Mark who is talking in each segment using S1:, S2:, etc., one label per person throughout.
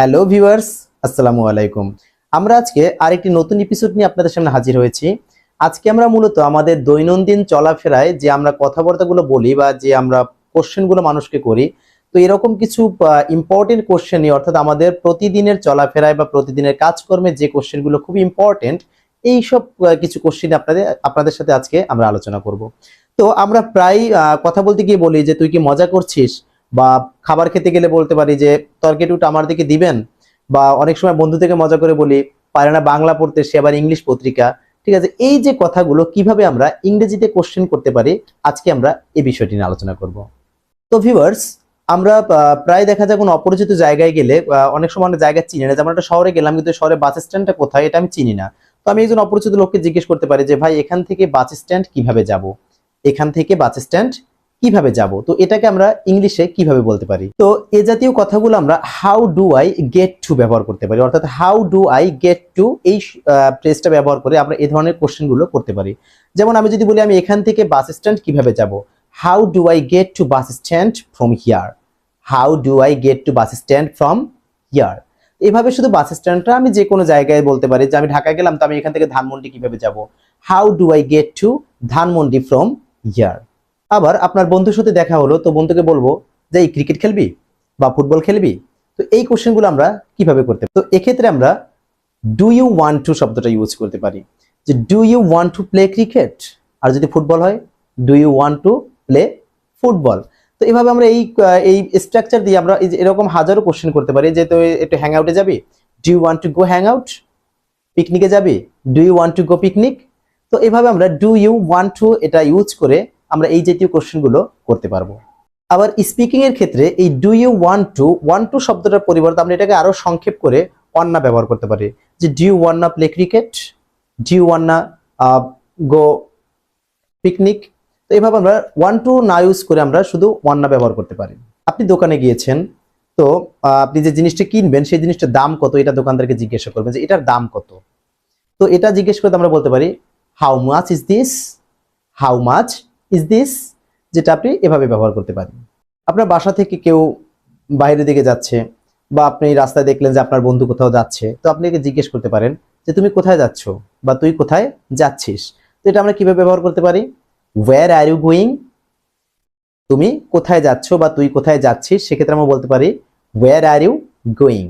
S1: Hello viewers আসসালামু আলাইকুম। আমরা আজকে আরেকটি নতুন এপিসোড নিয়ে আপনাদের সামনে হাজির হয়েছি। আজকে আমরা মূলত আমাদের দৈনন্দিন চলাফেরায় যে আমরা কথাবার্তাগুলো বলি বা যে আমরা কোশ্চেনগুলো মানুষকে করি, তো এরকম কিছু ইম্পর্টেন্ট কোশ্চেনই অর্থাৎ আমাদের প্রতিদিনের চলাফেরায় বা প্রতিদিনের কাজকর্মে যে কোশ্চেনগুলো খুব ইম্পর্টেন্ট এইসব কিছু কোশ্চেন আপনাদের আপনাদের সাথে আজকে আমরা আলোচনা করব। তো আমরা প্রায় কথা বলতে গিয়ে বলি যে, তুই কি মজা করছিস? বা খাবার খেতে গেলে বলতে পারি যে তরকারিটা আমার দিকে দিবেন বা অনেক সময় বন্ধু থেকে মজা করে বলি, পারে না বাংলা পড়তে, সে আবার ইংলিশ পত্রিকা। ঠিক আছে, এই যে কথাগুলো কীভাবে আমরা ইংরেজিতে কোশ্চেন করতে পারি, আজকে আমরা এই বিষয়টি নিয়ে আলোচনা করব। তো ভিউয়ার্স আমরা প্রায় দেখা যায় কোনো অপরিচিত জায়গায় গেলে অনেক সময় অনেক জায়গা চিনি না। যেমন একটা শহরে গেলাম, কিন্তু শহরে বাস স্ট্যান্ডটা কোথায়, এটা আমি চিনি না। তো আমি একজন অপরিচিত লোককে জিজ্ঞেস করতে পারি যে, ভাই, এখান থেকে বাস স্ট্যান্ড কীভাবে যাব? এখান থেকে বাস স্ট্যান্ড কীভাবে যাব? তো এটাকে আমরা ইংলিশে কীভাবে বলতে পারি? তো এ জাতীয় কথাগুলো আমরা how do I get to ব্যবহার করতে পারি? অর্থাৎ how do I get two এই ফ্রেজটা ব্যবহার করে আমরা এই ধরনের কোশ্চেনগুলো করতে পারি। যেমন আমি যদি বলি আমি এখান থেকে বাস স্ট্যান্ড কীভাবে যাব? How do I get to bus stand from here how do I get to bus stand from here এভাবে শুধু বাস স্ট্যান্ডটা আমি যে কোনো জায়গায় বলতে পারি। যে আমি ঢাকায় গেলাম তো আমি এখান থেকে ধানমন্ডি কীভাবে যাব? How do I get to Dhanmondi from here আবার আপনার বন্ধুর সাথে দেখা হলো, তো বন্ধুকে বলব যে, এই ক্রিকেট খেলবি বা ফুটবল খেলবি? তো এই কোশ্চেনগুলো আমরা কীভাবে করতে? তো এক্ষেত্রে আমরা ডু ইউ ওয়ান্ট টু শব্দটা ইউজ করতে পারি। যে do you want to play cricket আর যদি ফুটবল হয় do you want to play football তো এভাবে আমরা এই এই স্ট্রাকচার দিয়ে আমরা এরকম হাজারো কোশ্চেন করতে পারি। যে, তুই একটু হ্যাং আউটে যাবি? Do you want to go hang out পিকনিকে যাবি? Do you want to go picnic তো এভাবে আমরা ডু ইউ ওয়ান্ট টু এটা ইউজ করে আমরা এই জাতীয় কোশ্চেনগুলো করতে পারব। আবার স্পিকিং এর ক্ষেত্রে এই do you want to want to শব্দটার পরিবর্তে আমরা এটাকে আরও সংক্ষেপ করে ওয়ান্না ব্যবহার করতে পারি। যে do you wanna play cricket do you wanna go picnic তো এভাবে আমরা ওয়ান টু না ইউজ করে আমরা শুধু ওয়ান্না ব্যবহার করতে পারি। আপনি দোকানে গিয়েছেন, তো আপনি যে জিনিসটা কিনবেন সেই জিনিসটার দাম কত? এটা দোকানদারকে জিজ্ঞাসা করবেন যে এটার দাম কত? তো এটা জিজ্ঞেস করতে আমরা বলতে পারি how much is this how much is this যেটা আপনি এভাবে ব্যবহার করতে পারেন? আপনার বাসা থেকে কেউ বাইরের দিকে যাচ্ছে বা আপনি রাস্তায় দেখলেন যে আপনার বন্ধু কোথাও যাচ্ছে, তো আপনি জিজ্ঞেস করতে পারেন যে তুমি কোথায় যাচ্ছ বা তুই কোথায় যাচ্ছিস? তো এটা আমরা কীভাবে ব্যবহার করতে পারি? ওয়্যার আর ইউ গোয়িং তুমি কোথায় যাচ্ছ বা তুই কোথায় যাচ্ছিস? সেক্ষেত্রে আমরা বলতে পারি ওয়্যার আর ইউ গোয়িং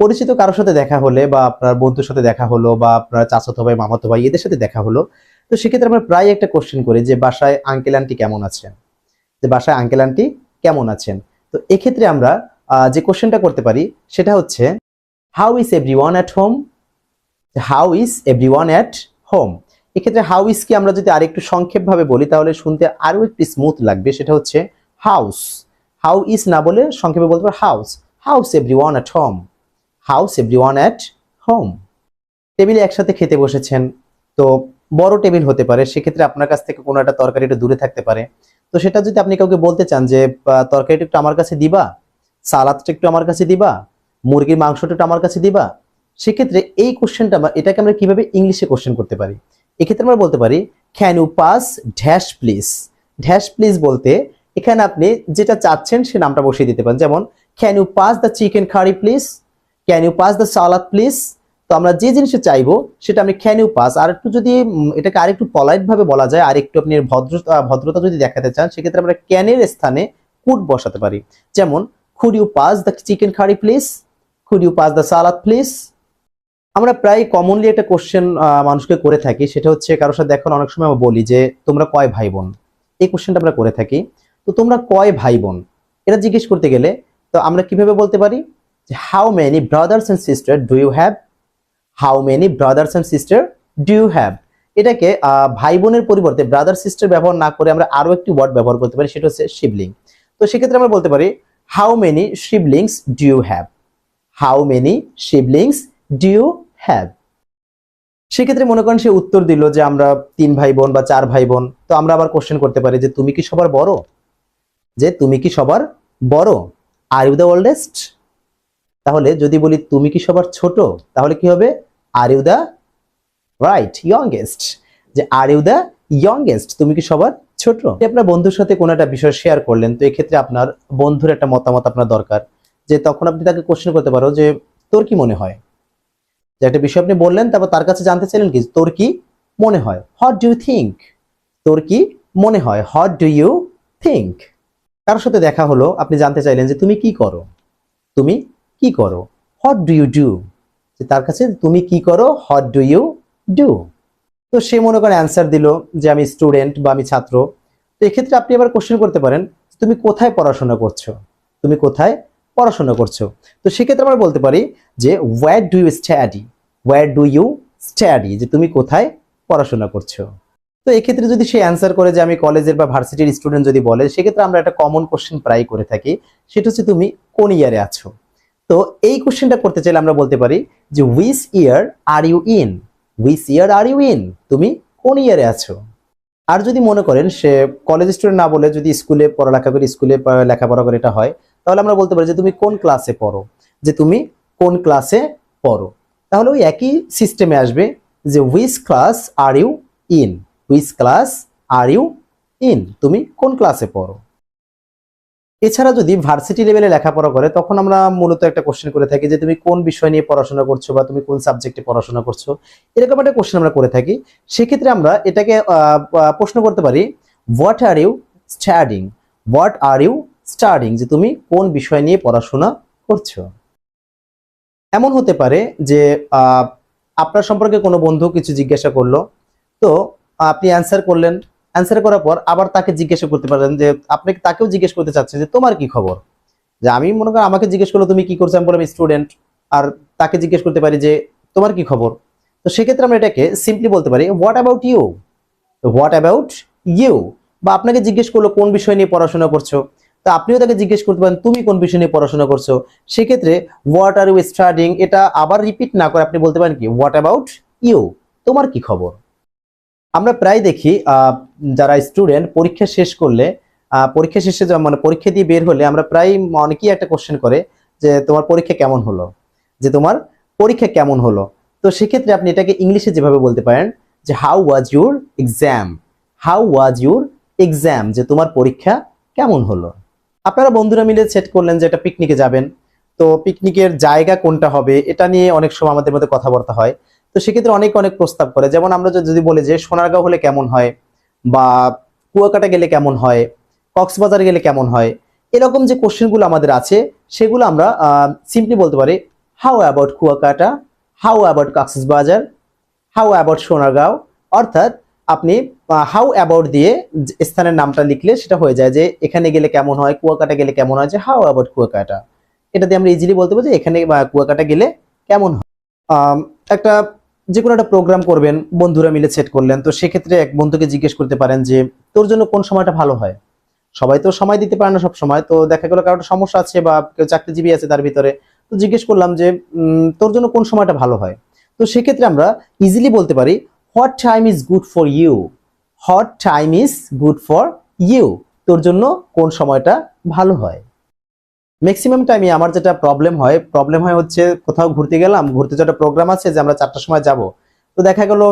S1: পরিচিত কারোর সাথে দেখা হলে বা আপনার বন্ধুর সাথে দেখা হলো বা আপনার চাচাতো ভাই, মামাতো ভাই এদের সাথে দেখা হলো তো সেক্ষেত্রে আমরা প্রায় একটা কোশ্চেন করি যে বাসায় আঙ্কেল আন্টি কেমন আছেন? যে বাসায় আঙ্কেল আন্টি কেমন আছেন? তো এক্ষেত্রে আমরা যে কোশ্চেনটা করতে পারি সেটা হচ্ছে how is everyone at home how is everyone at home এক্ষেত্রে হাউ ইজ কি আমরা যদি আরেকটু সংক্ষেপভাবে বলি তাহলে শুনতে আরও একটু স্মুথ লাগবে, সেটা হচ্ছে হাউস হাউ ইজ না বলে সংক্ষেপে বলতে পারো how's how's everyone at home how's everyone at home টেবিলে একসাথে খেতে বসেছেন, তো বড় টেবিল হতে পারে, সেক্ষেত্রে আপনার কাছ থেকে কোনো একটা তরকারি একটু দূরে থাকতে পারে। তো সেটা যদি আপনি কাউকে বলতে চান যে তরকারিটা একটু আমার কাছে দিবা, সালাদটা একটু আমার কাছে দিবা, মুরগির মাংসটা একটু আমার কাছে দিবা, সেক্ষেত্রে এই কোশ্চেনটা এটাকে আমরা কীভাবে ইংলিশে কোশ্চেন করতে পারি? এক্ষেত্রে আমরা বলতে পারি can you pass dash please dash please বলতে এখানে আপনি যেটা চাচ্ছেন সে নামটা বসিয়ে দিতে পারেন। যেমন can you pass the chicken curry please can you pass the salad please তো আমরা যে জিনিসটা চাইব, সেটা আমি ক্যান ইউ পাস আর একটু যদি এটাকে আরেকটু পলাইট ভাবে বলা যায়, আর একটু আপনি ভদ্রতা ভদ্রতা যদি দেখাতে চান, সেক্ষেত্রে আমরা ক্যানের স্থানে কুড বসাতে পারি। যেমন could you pass the chicken curry please could you pass the salad please আমরা প্রায় কমনলি একটা কোশ্চেন মানুষকে করে থাকি, সেটা হচ্ছে কারোর সাথে এখন অনেক সময় আমরা বলি যে, তোমরা কয় ভাই বোন এই কোশ্চেনটা আমরা করে থাকি। তো তোমরা কয় ভাই বোন এটা জিজ্ঞেস করতে গেলে, তো আমরা কীভাবে বলতে পারি? How many brothers and sister do you have how many brothers and sister do you have এটাকে ভাই বোনের পরিবর্তে ব্রাদার সিস্টার ব্যবহার না করে আমরা আরও একটি ওয়ার্ড ব্যবহার করতে পারি, সেটা হচ্ছে শিবলিং তো সেক্ষেত্রে আমরা বলতে পারি how many shivlings do you have how many shivlings do you have সেক্ষেত্রে মনে করেন সে উত্তর দিল যে আমরা তিন ভাই বোন বা চার ভাই বোন তো আমরা আবার কোশ্চেন করতে পারি যে তুমি কি সবার বড়? যে তুমি কি সবার বড়? আর ইউ দ্য ওল্ডেস্ট তাহলে যদি বলি তুমি কি সবার ছোট, তাহলে কি হবে? Are you the right youngest যে আর ইউ দ্য ইয়ংগেস্ট তুমি কি সবার ছোট? আপনার বন্ধুর সাথে কোনো একটা বিষয় শেয়ার করলেন, তো এক্ষেত্রে আপনার বন্ধুর একটা মতামত আপনার দরকার। যে, তখন আপনি তাকে কোশ্চেন করতে পারো যে, তোর কি মনে হয়? যে, একটা বিষয় আপনি বললেন, তারপর তার কাছে জানতে চাইলেন কি, তোর কি মনে হয়? হট ডু ইউ থিঙ্ক তোর কি মনে হয়? হট ডু ইউ থিঙ্ক কারোর সাথে দেখা হলো, আপনি জানতে চাইলেন যে, তুমি কি করো? তুমি কি করো? হট ডু ইউ ডু যে তার কাছে, তুমি কি করো? হট ডু ইউ ডু তো সে মনে করে অ্যান্সার দিল যে, আমি স্টুডেন্ট বা আমি ছাত্র। তো এক্ষেত্রে আপনি আবার কোশ্চেন করতে পারেন তুমি কোথায় পড়াশোনা করছ? তুমি কোথায় পড়াশোনা করছ? তো সেক্ষেত্রে আমরা বলতে পারি যে where do you study where do you study যে তুমি কোথায় পড়াশোনা করছ? তো এক্ষেত্রে যদি সে অ্যান্সার করে যে, আমি কলেজের বা ভার্সিটির স্টুডেন্ট যদি বলে, সেক্ষেত্রে আমরা একটা কমন কোশ্চেন প্রায় করে থাকি। সেটা হচ্ছে, তুমি কোন ইয়ারে আছো? তো এই কোশ্চেনটা করতে চাইলে আমরা বলতে পারি যে which year are you in which year are you in তুমি কোন ইয়ারে আছো? আর যদি মনে করেন সে কলেজ স্টুডেন্ট না বলে যদি স্কুলে পড়ালেখা করে, স্কুলে লেখাপড়া করে এটা হয়, তাহলে আমরা বলতে পারি যে তুমি কোন ক্লাসে পড়ো? যে তুমি কোন ক্লাসে পড়ো? তাহলে ওই একই সিস্টেমে আসবে যে which class are you in which class are you in তুমি কোন ক্লাসে পড়ো? এছাড়া যদি ভার্সিটি লেভেলে লেখাপড়া করে, তখন আমরা মূলত একটা কোশ্চেন করে থাকি যে তুমি কোন বিষয় নিয়ে পড়াশোনা করছ বা তুমি কোন সাবজেক্টে পড়াশোনা করছ? এরকম একটা কোশ্চেন আমরা করে থাকি। সেক্ষেত্রে আমরা এটাকে প্রশ্ন করতে পারি what are you studying what are you studying যে তুমি কোন বিষয় নিয়ে পড়াশোনা করছ? এমন হতে পারে যে আপনার সম্পর্কে কোনো বন্ধু কিছু জিজ্ঞাসা করল, তো আপনি অ্যান্সার করলেন অ্যান্সার করার পর আবার তাকে জিজ্ঞাসা করতে পারেন যে, আপনি তাকেও জিজ্ঞেস করতে চাচ্ছেন যে, তোমার কি খবর? যে, আমি মনে করি আমাকে জিজ্ঞেস করল, তুমি কি করছ? আমি বললাম স্টুডেন্ট আর তাকে জিজ্ঞেস করতে পারি যে, তোমার কি খবর? তো সেক্ষেত্রে আমরা এটাকে সিম্পলি বলতে পারি what about you what about you বা আপনাকে জিজ্ঞেস করল, কোন বিষয় নিয়ে পড়াশোনা করছ? তো আপনিও তাকে জিজ্ঞেস করতে পারেন, তুমি কোন বিষয় নিয়ে পড়াশোনা করছ? সেক্ষেত্রে হোয়াট আর ইউ স্টাডিং এটা আবার রিপিট না করে আপনি বলতে পারেন কি হোয়াট অ্যাবাউট ইউ তোমার কি খবর? আমরা প্রায় দেখি যারা স্টুডেন্ট পরীক্ষা শেষ করলে পরীক্ষা শেষে মানে পরীক্ষা দিয়ে বের হলে আমরা প্রায় অনেকেই একটা কোশ্চেন করে যে, তোমার পরীক্ষা কেমন হলো? যে, তোমার পরীক্ষা কেমন হলো? তো সেক্ষেত্রে আপনি এটাকে ইংলিশে যেভাবে বলতে পারেন যে how was your exam how was your exam যে, তোমার পরীক্ষা কেমন হলো? আপনারা বন্ধুরা মিলে সেট করলেন যে, এটা পিকনিকে যাবেন। তো পিকনিকের জায়গা কোনটা হবে, এটা নিয়ে অনেক সময় আমাদের মধ্যে কথাবার্তা হয়। তো সেক্ষেত্রে অনেক অনেক প্রস্তাব করে। যেমন আমরা যদি- বলি যে সোনারগাঁও হলে কেমন হয়? বা কুয়াকাটা গেলে কেমন হয়? কক্সবাজার গেলে কেমন হয়? এরকম যে কোশ্চেনগুলো আমাদের আছে, সেগুলো আমরা সিম্পলি বলতে পারি how about Kuakata? How about Cox's Bazar? How about Sonargaon? অর্থাৎ আপনি হাউ অ্যাবাউট দিয়ে স্থানের নামটা লিখলে সেটা হয়ে যায় যে এখানে গেলে কেমন হয়, কুয়াকাটা গেলে কেমন হয়, যে হাউ অ্যাবাউট কুয়াকাটা। এটা দিয়ে আমরা ইজিলি বলতে পারি যে এখানে কুয়াকাটা গেলে কেমন হয়। একটা যে কোনো একটা প্রোগ্রাম করবেন, বন্ধুরা মিলে সেট করলেন, তো সেক্ষেত্রে এক বন্ধুকে জিজ্ঞেস করতে পারেন যে, তোর জন্য কোন সময়টা ভালো হয়? সবাই তো সময় দিতে পারে না সব সময় তো দেখা গেলো কারোর সমস্যা আছে বা কেউ চাকরিজীবী আছে তার ভিতরে, তো জিজ্ঞেস করলাম যে তোর জন্য কোন সময়টা ভালো হয়? তো সেক্ষেত্রে আমরা ইজিলি বলতে পারি what time is good for you what time is good for you তোর জন্য কোন সময়টা ভালো হয়? ম্যাক্সিমাম টাইমে আমার যেটা প্রবলেম হয় প্রবলেম হয় হচ্ছে কোথাও ঘুরতে গেলাম, ঘুরতে যেটা প্রোগ্রাম আছে যে আমরা চারটার সময় যাব। তো দেখা গেল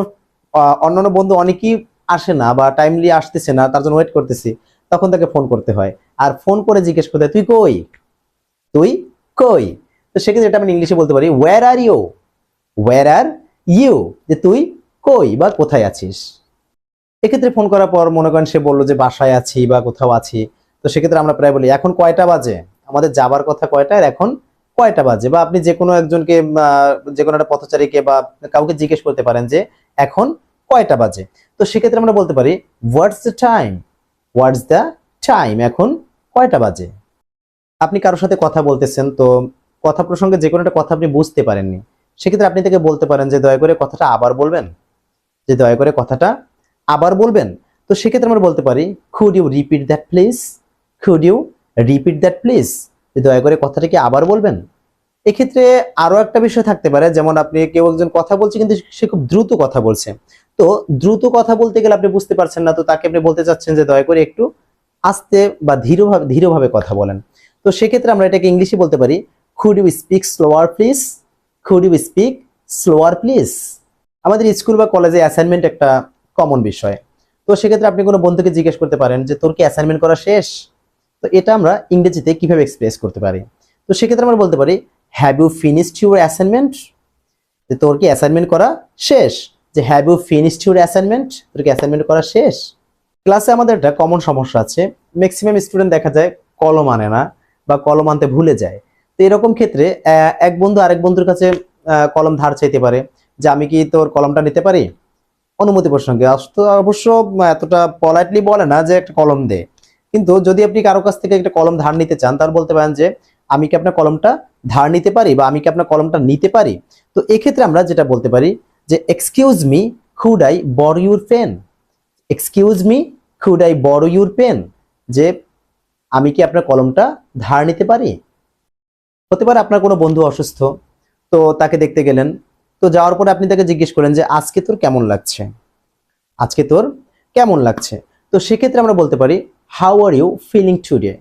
S1: অন্যান্য বন্ধু অনেকেই আসে না বা টাইমলি আসতেছে না, তার জন্য ওয়েট করতেছি। তখন তাকে ফোন করতে হয়। আর ফোন করে জিজ্ঞেস করতে তুই কই? তুই কই? তো সেক্ষেত্রে এটা আমি ইংলিশে বলতে পারি where are you where are you যে তুই কই বা কোথায় আছিস? এক্ষেত্রে ফোন করার পর মনে করেন সে বলল যে, বাসায় আছি বা কোথাও আছি। তো সেক্ষেত্রে আমরা প্রায় বলি, এখন কয়টা বাজে? আমাদের যাবার কথা কয়টা এখন কয়টা বাজে? বা আপনি যে কোনো একজনকে যে কোনো একটা পথচারীকে বা কাউকে জিজ্ঞেস করতে পারেন যে এখন কয়টা বাজে? তো সেক্ষেত্রে আমরা বলতে পারি what's the time what's the time এখন কয়টা বাজে? আপনি কারোর সাথে কথা বলতেছেন, তো কথা প্রসঙ্গে যে কোনো একটা কথা আপনি বুঝতে পারেননি, সেক্ষেত্রে আপনি তাকে বলতে পারেন যে দয়া করে কথাটা আবার বলবেন, যে দয়া করে কথাটা আবার বলবেন। তো সেক্ষেত্রে আমরা বলতে পারি could you repeat that please could you repeat that please দয়া করে কথাটা কি আবার বলবেন? এক্ষেত্রে আরও একটা বিষয় থাকতে পারে, যেমন আপনি কেউ একজন কথা বলছে, কিন্তু সে খুব দ্রুত কথা বলছে। তো দ্রুত কথা বলতে গেলে আপনি বুঝতে পারছেন না, তো তাকে আপনি বলতে চাচ্ছেন যে দয়া করে একটু আস্তে বা ধীরভাবে ধীরভাবে কথা বলেন। তো সেক্ষেত্রে আমরা এটাকে ইংলিশে বলতে পারি could you speak slower please could you speak slower please আমাদের স্কুল বা কলেজে অ্যাসাইনমেন্ট একটা কমন বিষয়। তো সেক্ষেত্রে আপনি কোনো বন্ধুকে জিজ্ঞেস করতে পারেন যে, তোর কি অ্যাসাইনমেন্ট করা শেষ? তো এটা আমরা ইংরেজিতে কীভাবে এক্সপ্রেস করতে পারি? তো সেক্ষেত্রে আমরা বলতে পারি have you finished your assignment যে তোর কি অ্যাসাইনমেন্ট করা শেষ? যে have you finished your assignment তোর কি অ্যাসাইনমেন্ট করা শেষ? ক্লাসে আমাদের একটা কমন সমস্যা আছে। ম্যাক্সিমাম স্টুডেন্ট দেখা যায় কলম আনে না বা কলম আনতে ভুলে যায়। তো এরকম ক্ষেত্রে এক বন্ধু আরেক বন্ধুর কাছে কলম ধার চাইতে পারে যে, আমি কি তোর কলমটা নিতে পারি? অনুমতি প্রসঙ্গে। অবশ্য এতটা পলাইটলি বলে না যে একটা কলম দে। কিন্তু যদি আপনি কারও কাছ থেকে একটা কলম ধার নিতে চান তাহলে বলতে পারেন যে, আমি কি আপনার কলমটা ধার নিতে পারি বা আমি কি আপনার কলমটা নিতে পারি? তো এক্ষেত্রে আমরা যেটা বলতে পারি যে excuse me could I borrow your pen excuse me could I borrow your pen যে, আমি কি আপনার কলমটা ধার নিতে পারি? হতে পারে আপনার কোনো বন্ধু অসুস্থ, তো তাকে দেখতে গেলেন, তো যাওয়ার পরে আপনি তাকে জিজ্ঞেস করেন যে, আজকে তোর কেমন লাগছে? আজকে তোর কেমন লাগছে? তো সেক্ষেত্রে আমরা বলতে পারি how are you feeling today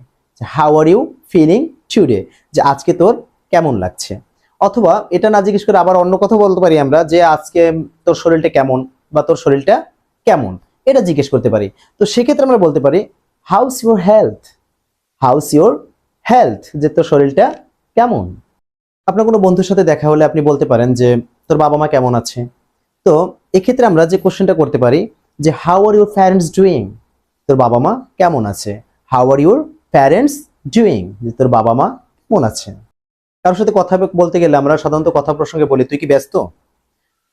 S1: how are you feeling today যে আজকে তোর কেমন লাগছে? অথবা এটা না জিজ্ঞেস করে আবার অন্য কথা বলতে পারি আমরা যে আজকে তোর শরীরটা কেমন বা তোর শরীরটা কেমন? এটা জিজ্ঞেস করতে পারি। তো সেক্ষেত্রে আমরা বলতে পারি how's your health how's your health যে তোর শরীরটা কেমন? আপনার কোনো বন্ধুর সাথে দেখা হলে আপনি বলতে পারেন যে, তোর বাবা মা কেমন আছে? তো এক্ষেত্রে আমরা যে কোশ্চেনটা করতে পারি, যে how are your parents doing তোর বাবা মা কেমন আছে? How are your parents doing যে তোর বাবা মা কেমন আছে কারোর সাথে কথা বলতে গেলে আমরা সাধারণত কথা প্রসঙ্গে বলি, তুই কি ব্যস্ত?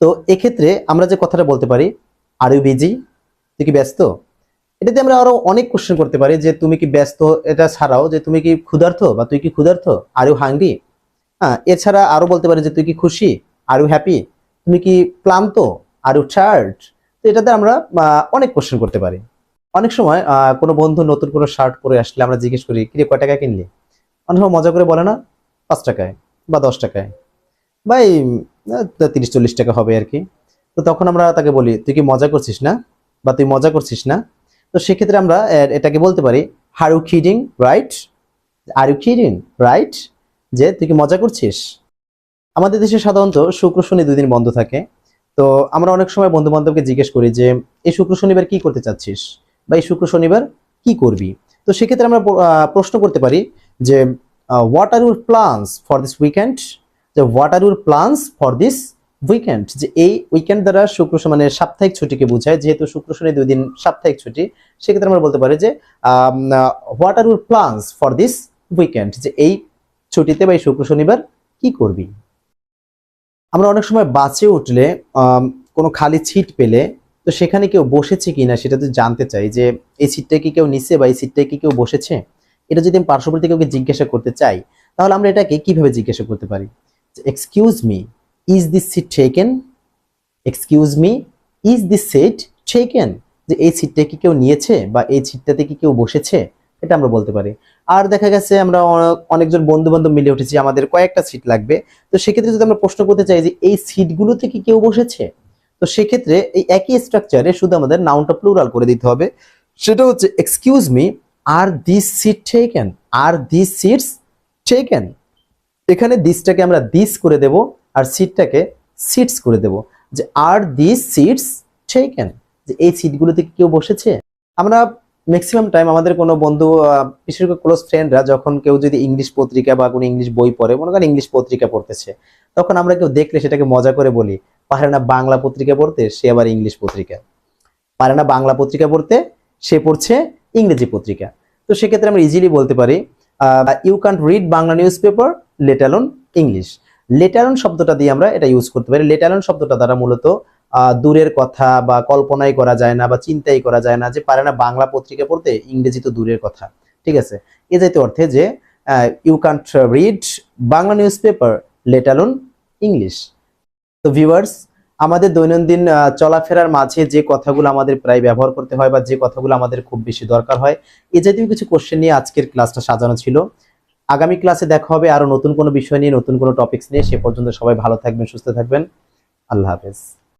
S1: তো এক্ষেত্রে আমরা যে কথাটা বলতে পারি আর ইউ বিজি তুই কি ব্যস্ত? এটাতে আমরা আরও অনেক কোশ্চেন করতে পারি যে তুমি কি ব্যস্ত? এটা ছাড়াও যে তুমি কি ক্ষুধার্থ বা তুই কি ক্ষুধার্থ আর ইউ হাঙ্গি হ্যাঁ এছাড়া আরও বলতে পারি যে তুই কি খুশি? আর ইউ হ্যাপি তুমি কি ক্লান্ত? আর ইউ টায়ার্ড তো এটাতে আমরা অনেক কোশ্চেন করতে পারি। অনেক সময় কোনো বন্ধু নতুন কোনো শার্ট পরে আসলে আমরা জিজ্ঞেস করি কিরে কয় টাকা কিনলি? অনেক সময় মজা করে বলে না, পাঁচ টাকায় বা দশ টাকায় বা এই তিরিশ, চল্লিশ টাকা হবে আর কি। তো তখন আমরা তাকে বলি, তুই কি মজা করছিস না? বা তুই মজা করছিস না? তো সেক্ষেত্রে আমরা এটাকে বলতে পারি are you kidding right are you kidding right যে তুই কি মজা করছিস? আমাদের দেশে সাধারণত শুক্র, শনি দুই দিন বন্ধ থাকে। তো আমরা অনেক সময় বন্ধু বান্ধবকে জিজ্ঞেস করি যে, এই শুক্র, শনিবার কি করতে চাচ্ছিস? বা এই শুক্র শনিবার কি করবি? তো সেক্ষেত্রে আমরা প্রশ্ন করতে পারি যে what are your plans for this weekend যে what are your plans for this weekend যে, এই উইকেন্ড দ্বারা শুক্র মানে সাপ্তাহিক ছুটিকে বোঝায়, যেহেতু শুক্র শনি দুই দিন সাপ্তাহিক ছুটি, সেক্ষেত্রে আমরা বলতে পারি যে what are your plans for this weekend যে, এই ছুটিতে বা এই শুক্র শনিবার কি করবি? আমরা অনেক সময় বাসে উঠলে কোনো খালি ছিট পেলে তো সেখানে কেউ বসেছে কিনা সেটা তো জানতে চাই যে এই সিটটা কি কেউ নিচ্ছে বা এই সিটটায় কি কেউ বসেছে? এটা যদি আমি পার্শ্ববর্তী কাউকে জিজ্ঞাসা করতে চাই, তাহলে আমরা এটাকে কীভাবে জিজ্ঞাসা করতে পারি? Excuse me is this seat taken excuse me is this seat taken যে, এই সিটটা কি কেউ নিয়েছে বা এই সিটটাতে কি কেউ বসেছে? এটা আমরা বলতে পারি। আর দেখা গেছে আমরা অনেকজন বন্ধু বান্ধব মিলে উঠেছি, আমাদের কয়েকটা সিট লাগবে। তো সেক্ষেত্রে যদি আমরা প্রশ্ন করতে চাই যে, এই সিটগুলোতে কি কেউ বসেছে? তো সেক্ষেত্রে এই একই স্ট্রাকচারে শুধু আমাদের নাউনটা প্লুরাল করে দিতে হবে। সেটা হচ্ছে excuse me are this seat taken are this seats taken এখানে দিসটাকে আমরা দিস করে দেব আর সিটটাকে সিটস করে দেব। যে আর দিস সিটস টেকেন যে, এই সিটগুলোতে কেউ বসেছে? আমরা ম্যাক্সিমাম টাইম আমাদের কোনো বন্ধু বিশেষ করে ক্লোজ ফ্রেন্ডরা যখন কেউ যদি ইংলিশ পত্রিকা বা কোনো ইংলিশ বই পড়ে, মনে করেন ইংলিশ পত্রিকা পড়তেছে, তখন আমরা কেউ দেখলে সেটাকে মজা করে বলি। পারে না বাংলা পত্রিকা পড়তে সে আবার ইংলিশ পত্রিকা। পারে না বাংলা পত্রিকা পড়তে সে পড়ছে ইংরেজি পত্রিকা। তো সেক্ষেত্রে আমরা ইজিলি বলতে পারি you can't read Bangla newspaper let alone English let alone শব্দটা দিয়ে আমরা এটা ইউজ করতে পারি। লেটালন শব্দটা দ্বারা মূলত দূরের কথা বা কল্পনাই করা যায় না বা চিন্তাই করা যায় না যে পারে না বাংলা পত্রিকা পড়তে ইংরেজি তো দূরের কথা। ঠিক আছে? এ যাইতে অর্থে যে you can't read Bangla newspaper let alone English তো ভিউয়ার্স আমাদের দৈনন্দিন চলাফেরার মাঝে যে কথাগুলো আমাদের প্রায় ব্যবহার করতে হয় বা যে কথাগুলো আমাদের খুব বেশি দরকার হয়, এ জাতীয় কিছু কোশ্চেন নিয়ে আজকের ক্লাসটা সাজানো ছিল। আগামী ক্লাসে দেখা হবে আরও নতুন কোনো বিষয় নিয়ে, নতুন কোনো টপিকস নিয়ে। সে পর্যন্ত সবাই ভালো থাকবেন, সুস্থ থাকবেন। আল্লাহ হাফেজ।